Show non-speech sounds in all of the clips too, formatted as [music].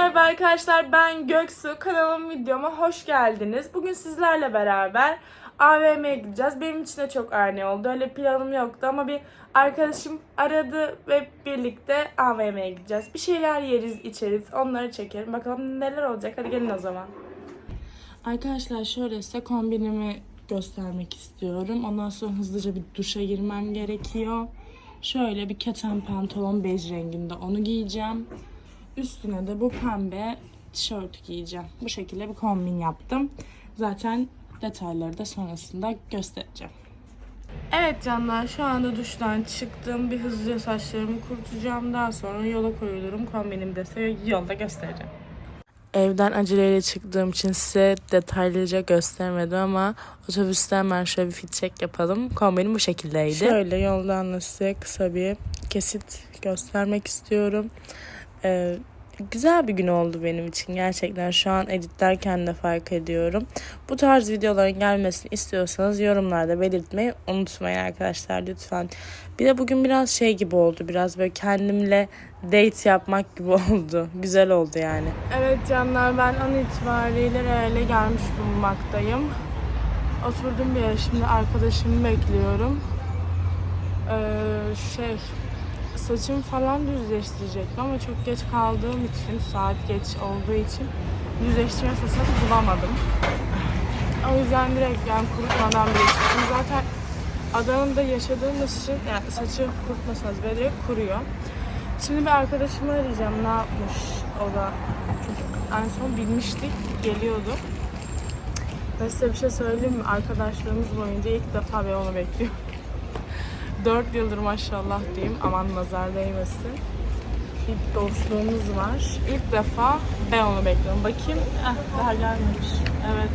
merhaba arkadaşlar ben Göksu kanalıma videoma hoş geldiniz. Bugün sizlerle beraber AVM'ye gideceğiz. Benim için de çok ani oldu. Öyle planım yoktu ama bir arkadaşım aradı ve birlikte AVM'ye gideceğiz. Bir şeyler yeriz içeriz onları çekerim. Bakalım neler olacak hadi gelin o zaman. Arkadaşlar şöyle size kombinimi göstermek istiyorum. Ondan sonra hızlıca bir duşa girmem gerekiyor. Şöyle bir keten pantolon bej renginde onu giyeceğim. Üstüne de bu pembe tişört giyeceğim. Bu şekilde bir kombin yaptım. Zaten detayları da sonrasında göstereceğim. Evet canlar şu anda duştan çıktım. Bir hızlıca saçlarımı kurutacağım. Daha sonra yola koyulurum. Kombinimi de size yolda göstereceğim. Evden aceleyle çıktığım için size detaylıca göstermedim ama otobüste hemen şöyle bir fit check yapalım. Kombinim bu şekildeydi. Şöyle yoldan da size kısa bir kesit göstermek istiyorum. Ee, güzel bir gün oldu benim için gerçekten şu an editlerken de fark ediyorum. Bu tarz videoların gelmesini istiyorsanız yorumlarda belirtmeyi unutmayın arkadaşlar lütfen. Bir de bugün biraz şey gibi oldu biraz böyle kendimle date yapmak gibi [laughs] oldu. Güzel oldu yani. Evet canlar ben an itibariyle reale gelmiş bulunmaktayım. Oturdum bir yere şimdi arkadaşımı bekliyorum. Ee, şey saçımı falan düzleştirecektim ama çok geç kaldığım için, saat geç olduğu için düzleştirme fırsatı bulamadım. O yüzden direkt yani kurutmadan bile çıktım. Zaten Adana'da yaşadığımız için yani saçı kurutmasanız bile direkt kuruyor. Şimdi bir arkadaşımı arayacağım ne yapmış o da. Çünkü en son bilmiştik, geliyordu. Ve size bir şey söyleyeyim mi? Arkadaşlarımız boyunca ilk defa ben onu bekliyorum. 4 yıldır maşallah diyeyim. Aman nazar değmesin. Bir dostluğumuz var. İlk defa ben onu bekliyorum. Bakayım. Eh, daha gelmemiş. Evet.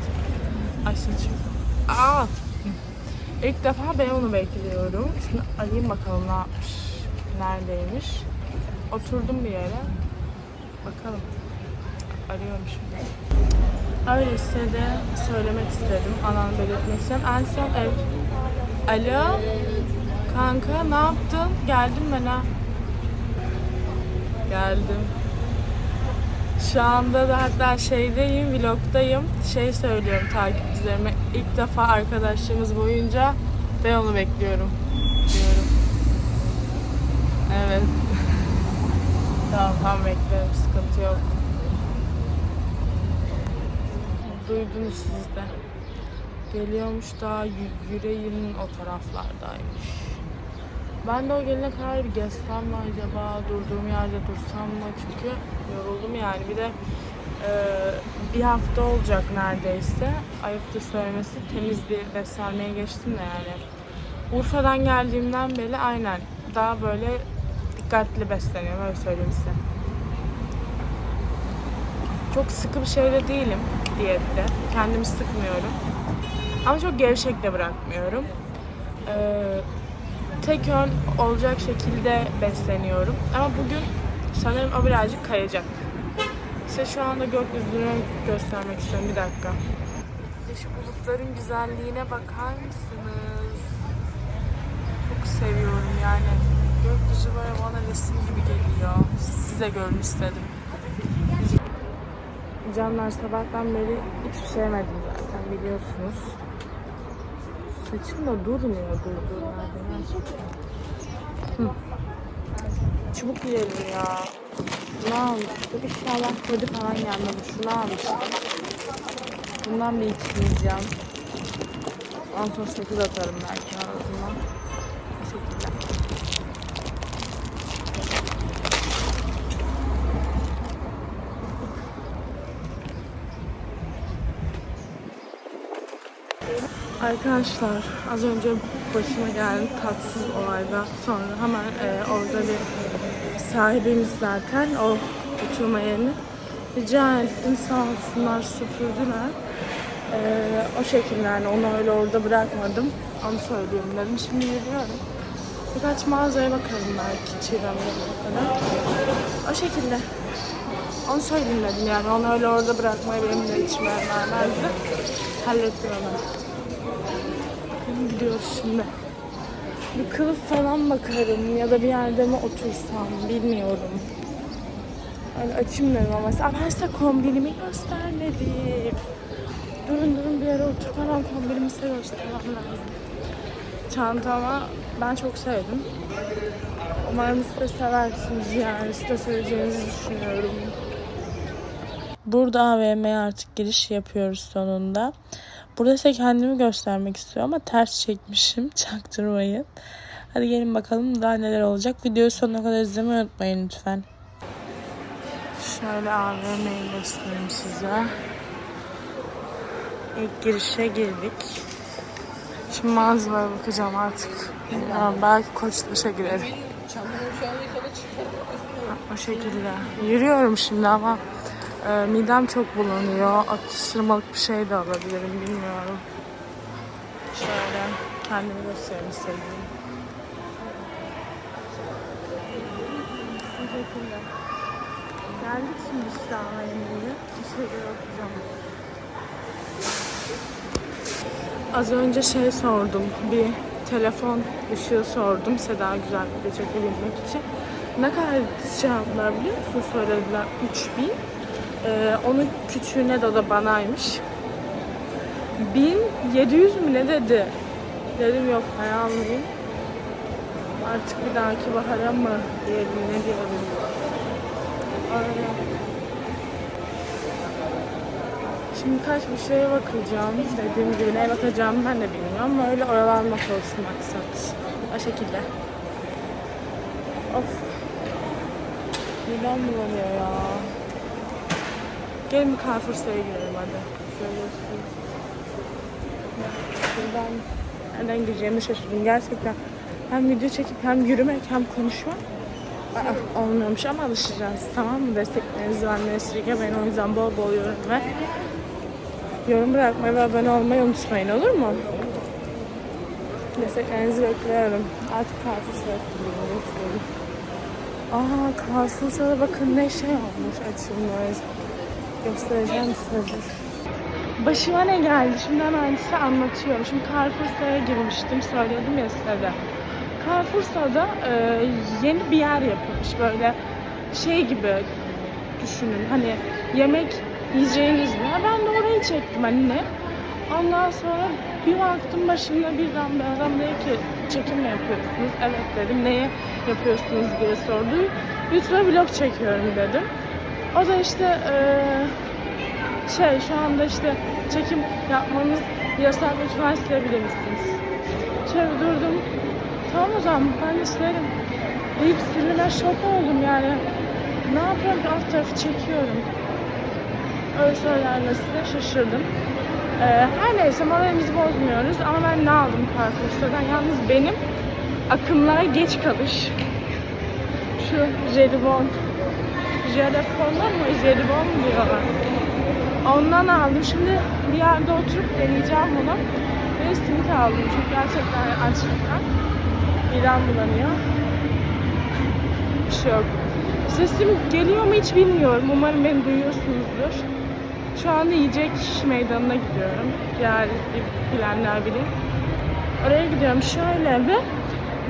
Ay. Aa! İlk defa ben onu bekliyorum. Şimdi arayayım bakalım ne yapmış. Neredeymiş. Oturdum bir yere. Bakalım. Arıyorum şimdi. Öyle size de söylemek istedim. Anam belirtmek istedim. En son ev... Alo? Kanka ne yaptın? Geldim ben ha. Geldim. Şu anda da hatta şeydeyim, vlogdayım. Şey söylüyorum takipçilerime. İlk defa arkadaşlığımız boyunca ben onu bekliyorum. Diyorum. Evet. [laughs] tamam tamam beklerim. Sıkıntı yok. Duydunuz siz de. Geliyormuş daha Yü- yüreğinin o taraflardaymış. Ben de o gelene kadar bir gezsem mi acaba, durduğum yerde dursam mı? Çünkü yoruldum yani. Bir de e, bir hafta olacak neredeyse. Ayıptır söylemesi temiz bir beslenmeye geçtim de yani. Urfa'dan geldiğimden beri aynen daha böyle dikkatli besleniyorum öyle söyleyeyim size. Çok sıkı bir şeyde değilim diyette. Kendimi sıkmıyorum. Ama çok gevşek de bırakmıyorum. Ee, tek yön olacak şekilde besleniyorum. Ama bugün sanırım o birazcık kayacak. Size şu anda gökyüzünü göstermek istiyorum. Bir dakika. Şu bulutların güzelliğine bakar mısınız? Çok seviyorum yani. Gökyüzü böyle bana resim gibi geliyor. Size görün istedim. Canlar sabahtan beri hiçbir şey yemedim zaten biliyorsunuz. Saçım da durmuyor durduğu yerde. gerçekten. Hı. Çubuk yiyelim ya. Ne almıştık? İnşallah kodi falan gelmedi. Şunu almıştım. Bundan bir iki yiyeceğim. Ondan sonra 8 atarım belki. Bu şekilde. Arkadaşlar az önce başıma geldi tatsız olayda sonra hemen e, orada bir sahibimiz zaten o oturma yerini rica ettim sağ olsunlar süpürdüler. E, o şekilde yani onu öyle orada bırakmadım. Onu söyleyeyim dedim. Şimdi yürüyorum. Birkaç mağazaya bakalım belki çiğdemle kadar. O şekilde. Onu söyleyeyim dedim yani. Onu öyle orada bırakmayı benim de içime vermezdi. Hallettim hemen. Gidiyoruz şimdi. Bir kılıf falan bakarım ya da bir yerde mi otursam bilmiyorum. Öyle açayım dedim ama. Size kombinimi göstermedim. Durun durun bir yere oturmadan kombinimi size göstermem lazım. Çantama ben çok sevdim. Umarım siz de seversiniz yani. Siz de seveceğinizi düşünüyorum. Burada AVM'ye artık giriş yapıyoruz sonunda. Burada ise kendimi göstermek istiyorum ama ters çekmişim. [laughs] Çaktırmayın. Hadi gelin bakalım daha neler olacak. Videoyu sonuna kadar izlemeyi unutmayın lütfen. Şöyle AVM'yi göstereyim size. İlk girişe girdik. Şimdi mağazalara bakacağım artık. Yani belki Koçtaş'a girerim. O şekilde. Yürüyorum şimdi ama e, midem çok bulanıyor. Atıştırmalık bir şey de alabilirim bilmiyorum. Şöyle kendimi göstereyim istedim. Bu şekilde. Geldik şimdi işte AVM'ye. Bir şeyler okuyacağım. Az önce şey sordum. Bir telefon ışığı sordum. Seda güzel bir çekebilmek için. Ne kadar şey yaptılar biliyor musun? Söylediler 3000. Ee, onun küçüğüne de o da banaymış. 1700 mü ne dedi? Dedim yok ben almayayım. Artık bir dahaki bahara mı diyelim ne diyelim. Şimdi kaç bir şeye bakacağım. Dediğim gibi neye bakacağım ben de bilmiyorum. Öyle oyalanmak olsun maksat. O şekilde. Of. Midem bulanıyor ya. Gelin bir Carrefour'sa'ya girelim hadi. Şöyle göstereyim. Şuradan nereden gireceğimi şaşırdım gerçekten. Hem video çekip hem yürümek hem konuşmak olmuyormuş ama alışacağız tamam mı? Desteklerinizi benden esirgemeyin. O yüzden bol bol yorum ve yorum bırakmayı ve abone olmayı unutmayın olur mu? Desteklerinizi bekliyorum. Artık Carrefour'sa'ya. Aa Carrefour'sa'da bakın ne şey olmuş açılmış. Göstereceğim size. Başıma ne geldi? Şimdi hemen size anlatıyorum. Şimdi Carrefour'sa'ya girmiştim. Söyledim ya size de. Carrefour'sa'da e, yeni bir yer yapılmış. Böyle şey gibi düşünün. Hani yemek yiyeceğiniz bir yer. Ben de orayı çektim hani ne? Ondan sonra bir baktım başımda birden bir adam dedi ki çekim mi yapıyorsunuz? Evet dedim. Neye yapıyorsunuz diye sordu. YouTube'a vlog çekiyorum dedim. O da işte eee şey şu anda işte çekim yapmanız yasak lütfen silebilir misiniz? Şöyle durdum. Tamam o zaman ben de silerim. Deyip silime şok oldum yani. Ne yapıyorum ki alt tarafı çekiyorum. Öyle söylerle size şaşırdım. Ee, her neyse moralimizi bozmuyoruz ama ben ne aldım Carrefour'dan? Yalnız benim akımlara geç kalış. Şu jelibon. Jelibondan mı? Jelibon mu diyorlar? Ondan aldım. Şimdi bir yerde oturup deneyeceğim bunu. Ve simit aldım. Çünkü gerçekten açlıktan midem bulanıyor. Bir şey yok. Sesim geliyor mu hiç bilmiyorum. Umarım beni duyuyorsunuzdur. Şu anda yiyecek meydanına gidiyorum. Diğer bilenler bilir. Oraya gidiyorum şöyle ve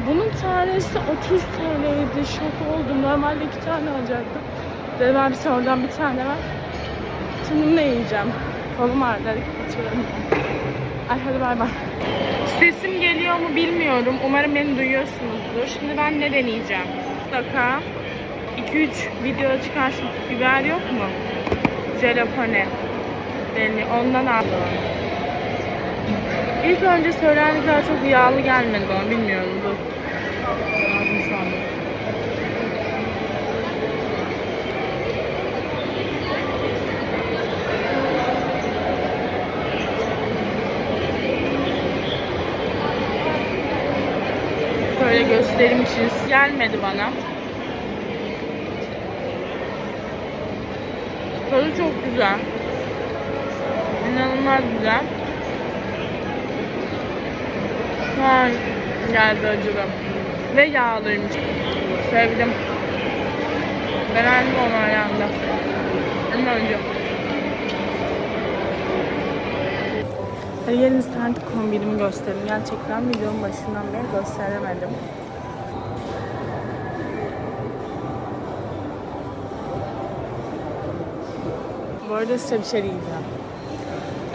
bunun tanesi 30 TL'ydi. Şok oldum. Normalde iki tane alacaktım. Dedim abi sen oradan bir tane ver. Şimdi ne yiyeceğim? Kolum ağrıdı. Hadi kapatıyorum. Ay hadi bay bay. Sesim geliyor mu bilmiyorum. Umarım beni duyuyorsunuzdur. Şimdi ben ne deneyeceğim? Mutlaka 2-3 video çıkarsın. Biber yok mu? Jalapone. Deni. Ondan aldım. İlk önce söylendikler çok yağlı gelmedi bana. Bilmiyorum bu. Lazım sandım. Böyle gösterim için gelmedi bana. Tadı çok güzel. İnanılmaz güzel. An geldi acılı. Ve yağlıymış. Sevdim. Beğendim onu ayağında. En önce. Size artık kombinimi göstereyim. Gerçekten videonun başından beri gösteremedim. Bu arada size bir şey diyeceğim.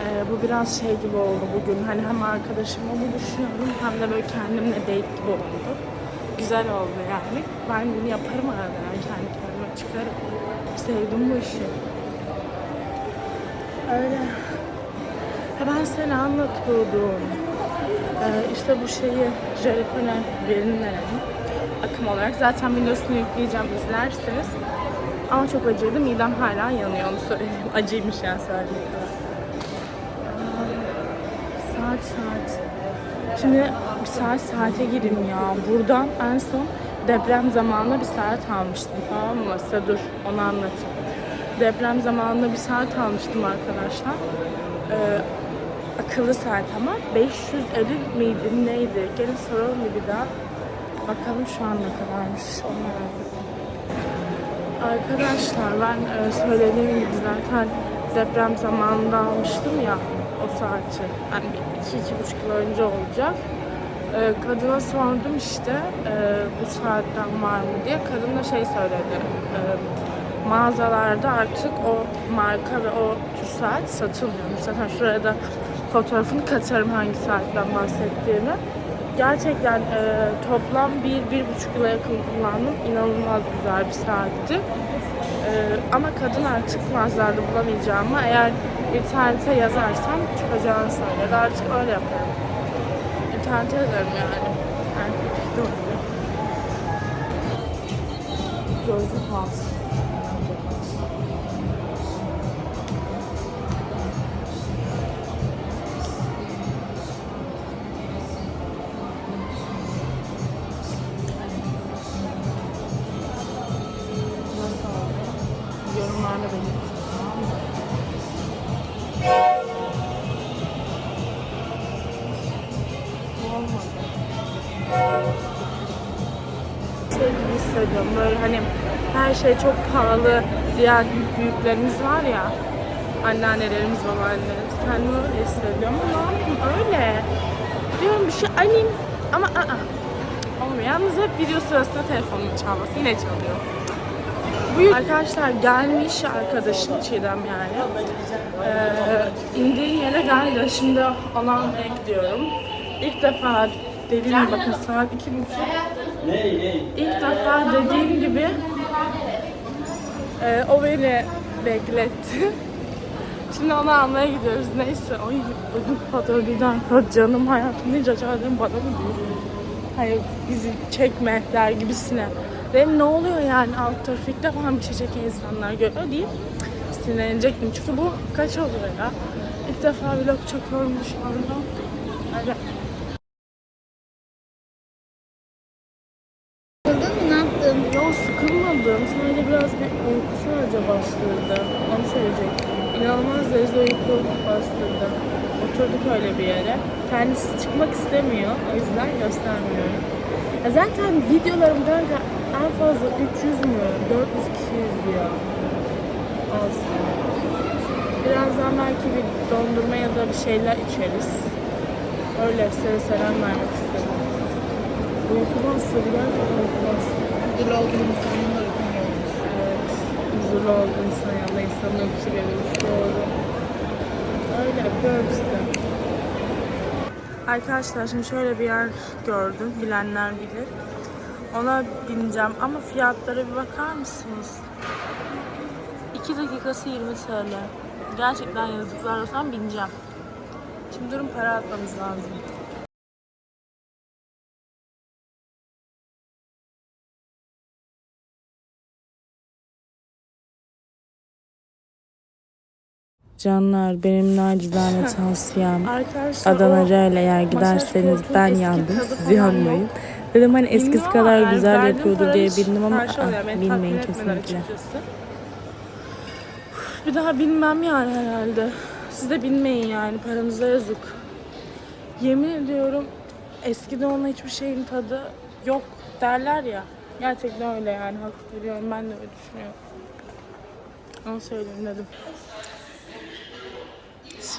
Ee, bu biraz şey gibi oldu bugün. Hani hem arkadaşımla buluşuyorum hem de böyle kendimle date gibi oldu. Güzel oldu yani. Ben bunu yaparım arada yani kendi kendime çıkarım. Sevdim bu işi. Öyle. Ben seni anlatıyordum. Ee, işte bu şeyi Jelipone verimlerini akım olarak zaten videosunu yükleyeceğim izlerseniz. Ama çok acıydı. Midem hala yanıyor onu söyleyeyim. [laughs] Acıymış yani söylediğim kadar. Saat saat. Şimdi bir saat saate gireyim ya. Buradan en son deprem zamanında bir saat almıştım. Tamam mı? Size dur onu anlatayım. Deprem zamanında bir saat almıştım arkadaşlar. Ee, akıllı saat ama 550 miydi neydi? Gelin soralım bir daha. Bakalım şu an ne kadarmış. Arkadaşlar ben e, söylediğim gibi zaten deprem zamanında almıştım ya o saati. Yani iki, iki buçuk yıl önce olacak. E, kadına sordum işte e, bu saatten var mı diye. Kadın da şey söyledi. E, mağazalarda artık o marka ve o tür saat satılmıyormuş. Zaten şuraya da fotoğrafını katarım hangi saatten bahsettiğimi. Gerçekten e, toplam bir, bir buçuk yıla yakın kullandım. İnanılmaz güzel bir saatti. E, ama kadın artık mağazalarda bulamayacağımı eğer internete yazarsam çıkacağını söyledi. Artık öyle yaparım. İnternete yazarım yani. Yani oluyor. Gözlük alsın. Yorumlarda belirtin. Tamam mı? Bu olmadı. Şey böyle hani her şey çok pahalı diğer büyüklerimiz var ya anneannelerimiz, babaannelerimiz kendimi öyle hissediyorum ama ne öyle diyorum bir şey alayım ama aa, olmuyor. Yalnız hep video sırasında telefonumun çalması yine çalıyor. Bu arkadaşlar gelmiş arkadaşım Çiğdem yani. Ee, indiğim yere geldi. Şimdi onu almaya gidiyorum. İlk defa dediğim gibi bakın saat iki buçuk. İlk defa dediğim gibi e, o beni bekletti. [laughs] Şimdi onu almaya gidiyoruz. Neyse. Ay ödüm patladı birden. Canım hayatım acaba dedim bana mı diyor? Hayır bizi çekme der gibisine. Dedim ne oluyor yani alt trafikte falan bir şey çeken insanlar görüyor deyip sinirlenecektim. Çünkü bu kaç oluyor ya? İlk defa vlog çekiyorum mı? Ne yaptın? Yok sıkılmadım. Sadece biraz bir uyku sadece bastırdı. Onu söyleyecektim. İnanılmaz derecede uyku bastırdı. Oturduk öyle bir yere. Kendisi çıkmak istemiyor. O yüzden göstermiyorum. Ya zaten videolarım kanka en fazla 300 mü? 400 kişi izliyor. Olsun. Birazdan belki bir dondurma ya da bir şeyler içeriz. Öyle size selam vermek istedim. Uyku bastırdı. Gerçekten uyku bastırdı. Huzurlu olduğun insanın da uykun gelmiş. Evet. Huzurlu olduğu insan yanında insanın uykusu gelirmiş. Doğru. Öyle yapıyorum işte. Arkadaşlar şimdi şöyle bir yer gördüm. Bilenler bilir. Ona bineceğim ama fiyatlara bir bakar mısınız? 2 dakikası 20 TL. Gerçekten yazıklar olsun bineceğim. Şimdi durun para atmamız lazım. Canlar benim nacizane [laughs] tavsiyem Adana R'yle eğer giderseniz ben yandım siz yanmayın. Dedim hani eskisi kadar yani güzel para diye bildim ama Beni bilmeyin kesinlikle. Bir daha bilmem yani herhalde. Siz de bilmeyin yani paranıza yazık. Yemin ediyorum eskiden ona hiçbir şeyin tadı yok derler ya. Gerçekten öyle yani hak veriyorum ben de öyle düşünüyorum. Onu söyleyeyim dedim.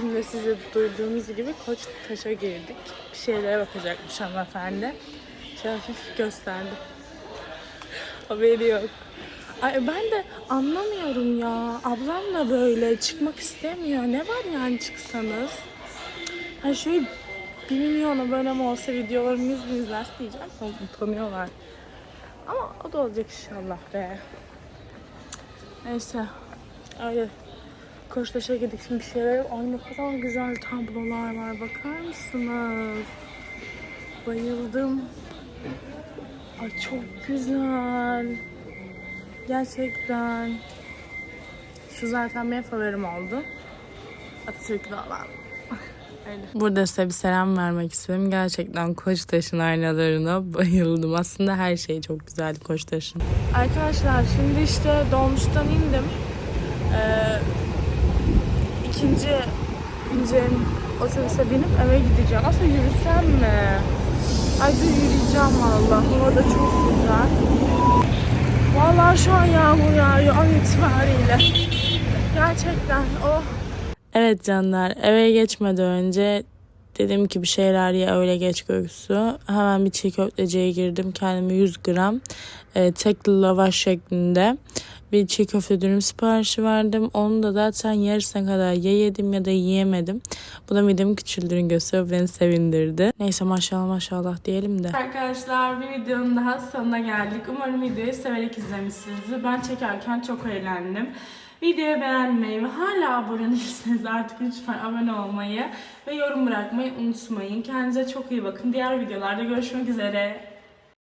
Şimdi size duyduğunuz gibi Koçtaş'a girdik. Bir şeylere bakacakmış hanımefendi. Şöyle hafif gösterdim. [laughs] Haberi yok. Ay ben de anlamıyorum ya. Ablam da böyle çıkmak istemiyor. Ne var yani çıksanız? Hani şöyle bir milyona böyle mi olsa videolarım yüz bin izlerse diyeceğim. Utanıyorlar. Ama o da olacak inşallah be. Neyse. Öyle. Koçtaş'a gittik şimdi bir şeyler. Ay ne kadar güzel tablolar var. Bakar mısınız? Bayıldım. Ay çok güzel. Gerçekten. Şu zaten benim favorim oldu. Atatürk'ü olan. [laughs] Öyle. Burada size bir selam vermek istedim. Gerçekten Koçtaş'ın aynalarına bayıldım. Aslında her şey çok güzeldi Koçtaş'ın. Arkadaşlar şimdi işte dolmuştan indim. Ee, ikinci bineceğim otobüse binip eve gideceğim. Aslında yürüsem mi? Ay dur yürüyeceğim valla. Hava da çok güzel. Valla şu an yağmur yağıyor an itibariyle. Gerçekten oh. Evet canlar eve geçmeden önce dedim ki bir şeyler ye öyle geç göğsü. Hemen bir çiğ köfteciye girdim. Kendime 100 gram e, tekli lavaş şeklinde bir çiğ köfte dürüm siparişi verdim. Onu da zaten yarısına kadar ya yedim ya da yiyemedim. Bu da midemi küçüldüğünü gösteriyor. Beni sevindirdi. Neyse maşallah maşallah diyelim de. Arkadaşlar bir videonun daha sonuna geldik. Umarım videoyu severek izlemişsinizdir. Ben çekerken çok eğlendim. Videoyu beğenmeyi ve hala abone değilseniz artık lütfen abone olmayı ve yorum bırakmayı unutmayın. Kendinize çok iyi bakın. Diğer videolarda görüşmek üzere.